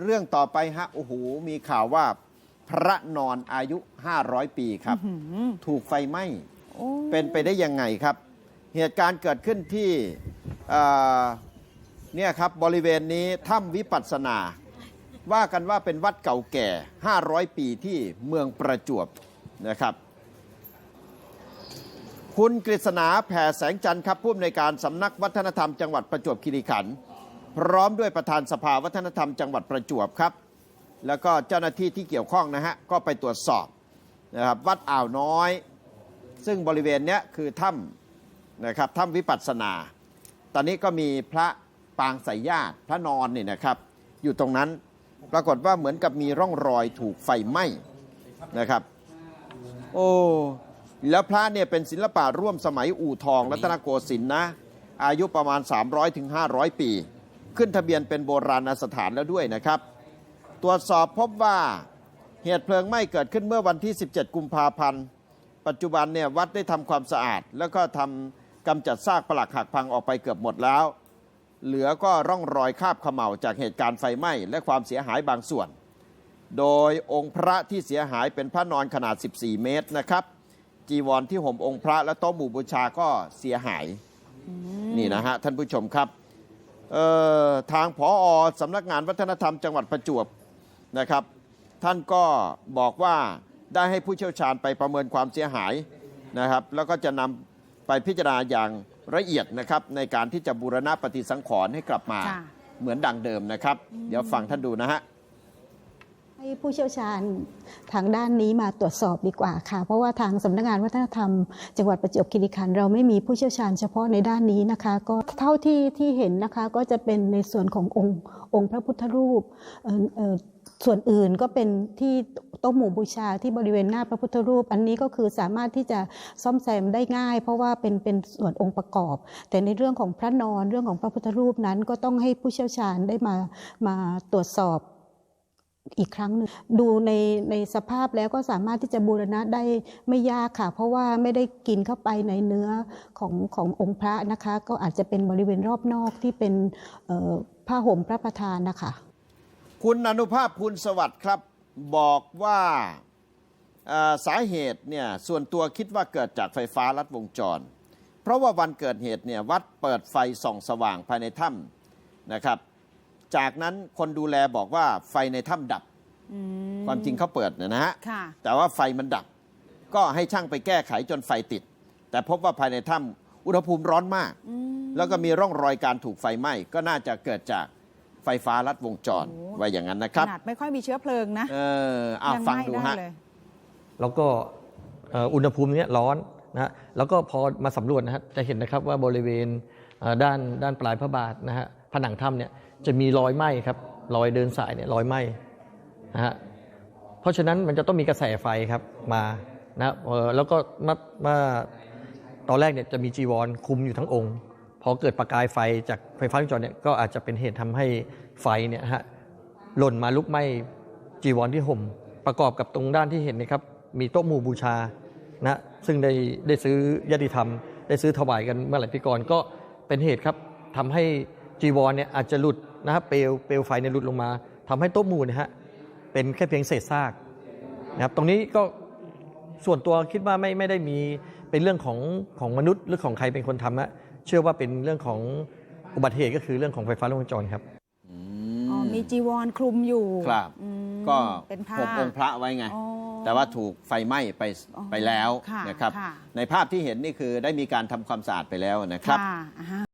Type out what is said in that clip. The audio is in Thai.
เรื่องต่อไปฮะโอ้โหมีข่าวว่าพระนอนอายุ 500 ปีครับ ถูกไฟไหม้โอ้เป็นไปได้ยังไงครับ เหตุการณ์เกิดขึ้นที่เอ่อเนี่ยครับบริเวณนี้ถ้ำวิปัสสนา ว่ากันว่าเป็นวัดเก่าแก่ 500 ปีที่เมืองประจวบนะครับ คุณกฤษณาแผ่แสงจันทร์ครับผู้อำนวยการสำนักวัฒนธรรมจังหวัดประจวบคีรีขันธ์ พร้อมด้วยประธานสภาวัฒนธรรมจังหวัดประจวบครับ แล้วก็เจ้าหน้าที่ที่เกี่ยวข้องนะฮะก็ไปตรวจสอบนะครับวัดอ่าวน้อย ซึ่งบริเวณเนี้ยคือถ้ำนะครับถ้ำวิปัสสนา ตอนนี้ก็มีพระปางสายญาติพระนอนนี่นะครับ อยู่ตรงนั้นปรากฏว่าเหมือนกับมีร่องรอยถูกไฟไหม้นะครับ โอ้แล้วพระเนี่ยเป็นศิลปะร่วมสมัยอู่ทองรัตนโกสินทร์นะ อายุประมาณ 300-500ถึง500ปี ขึ้นทะเบียนเป็นโบราณสถานแล้วด้วยนะครับ ตรวจสอบพบว่าเหตุเพลิงไหม้เกิดขึ้นเมื่อวันที่ 17 กุมภาพันธ์ ปัจจุบันเนี่ยวัดได้ทำความสะอาด แล้วก็ทำกำจัดซากปลักหักพังออกไปเกือบหมดแล้ว เหลือก็ร่องรอยคาบเขม่าจากเหตุการณ์ไฟไหม้และความเสียหายบางส่วน โดยองค์พระที่เสียหายเป็นพระนอนขนาด 14 เมตรนะครับจีวรที่ห่มองค์พระและโต๊ะหมู่บูชาก็เสียหายนี่นะฮะท่านผู้ชมครับ ทางผออสำนักงานวัฒนธรรมจังหวัดประจวบนะครับ ท่านก็บอกว่าได้ให้ผู้เชี่ยวชาญไปประเมินความเสียหายนะครับ แล้วก็จะนำไปพิจารณาอย่างละเอียดนะครับในการที่จะบูรณะปฏิสังขรณ์ให้กลับมาค่ะเหมือนดังเดิมนะครับ เดี๋ยวฟังท่านดูนะฮะ ให้ผู้เชี่ยวชาญทางด้านนี้มาตรวจสอบดีกว่าค่ะ เพราะว่าทางสำนักงานวัฒนธรรม จังหวัดประจวบคีรีขันธ์เราไม่มีผู้เชี่ยวชาญเฉพาะในด้านนี้นะคะ ก็เท่าที่ที่เห็นนะคะก็จะเป็นในส่วนขององค์องค์พระพุทธรูปส่วนอื่นก็เป็นที่โต๊ะหมู่บูชาที่บริเวณหน้าพระพุทธรูป อันนี้ก็คือสามารถที่จะซ่อมแซมได้ง่าย เพราะว่าเป็นเป็นส่วนองค์ประกอบ แต่ในเรื่องของพระนอนเรื่องของพระพุทธรูปนั้นก็ต้องให้ผู้เชี่ยวชาญได้มามาตรวจสอบ อีกครั้งหนึ่งดูในในสภาพแล้วก็สามารถที่จะบูรณะได้ไม่ยากค่ะ เพราะว่าไม่ได้กินเข้าไปในเนื้อของขององค์พระนะคะ ก็อาจจะเป็นบริเวณรอบนอกที่เป็นผ้าห่มพระประธานนะคะ คุณอนุภาพภูลสวัสดิ์ครับบอกว่าสาเหตุเนี่ยส่วนตัวคิดว่าเกิดจากไฟฟ้าลัดวงจร เพราะว่าวันเกิดเหตุเนี่ยวัดเปิดไฟส่องสว่างภายในถ้ำนะครับ จากนั้นคนดูแลบอกว่าไฟในถ้ำดับ อืมความจริงเขาเปิดเนยนะฮะ ค่ะ แต่ว่าไฟมันดับ ก็ให้ช่างไปแก้ไขจนไฟติด แต่พบว่าภายในถ้ำอุณหภูมิร้อนมาก อืม แล้วก็มีร่องรอยการถูกไฟไหม้ก็น่าจะเกิดจากไฟฟ้าลัดวงจรโอ้ว่าอย่างนั้นนะคขรับ นาดไม่ค่อยมีเชื้อเพลิงนะเออเอายัฟังไหม้ดูได้ฮะ เลย แล้วก็เอ่ออุณหภูมิเนี้ยร้อนนะฮะแล้วก็พอมาสำรวจนะฮะจะเห็นนะครับว่าบริเวณเอ่อด้านด้านปลายพระบาทนะฮะ ผนังถ้ำเนี่ยจะมีรอยไหม้ครับรอยเดินสายเนี่ยรอยไหม้นะฮะเพราะฉะนั้นมันจะต้องมีกระแสไฟครับมานะแล้วก็มามาตอนแรกเนี่ยจะมีจีวรคุมอยู่ทั้งองค์พอเกิดประกายไฟจากไฟฟ้าจรเนี่ยก็อาจจะเป็นเหตุทำให้ไฟเนี่ยฮะหล่นมาลุกไหม้จีวรที่ห่ม ประกอบกับตรงด้านที่เห็นนะครับมีโต๊ะหมู่บูชานะซึ่งได้ได้ซื้อญาติธรรม ได้ซื้อถวายกันเมื่อหลายปีก่อนก็เป็นเหตุครับทำให้ จีวรเนี่ยอาจจะหลุดนะครับเปลวเปลวไฟเนี่ยหลุดลงมาทำให้โต๊ะหมู่เนี่ยฮะเป็นแค่เพียงเศษซากนะครับตรงนี้ก็ส่วนตัวคิดว่าไม่ไม่ได้มีเป็นเรื่องของของมนุษย์หรือของใครเป็นคนทำนะเชื่อว่าเป็นเรื่องของอุบัติเหตุก็คือเรื่องของไฟฟ้าลัดวงจรครับอือ๋อมมีจีวรคลุมอยู่ครับอืมก็เป็นผ้าผมองค์พระไว้ไงอ๋อแต่ว่าถูกไฟไหม้ไปอ๋อไปแล้วค่ะนะครับค่ะในภาพที่เห็นนี่คือได้มีการทำความสะอาดไปแล้วนะครับค่ะอ่าฮะ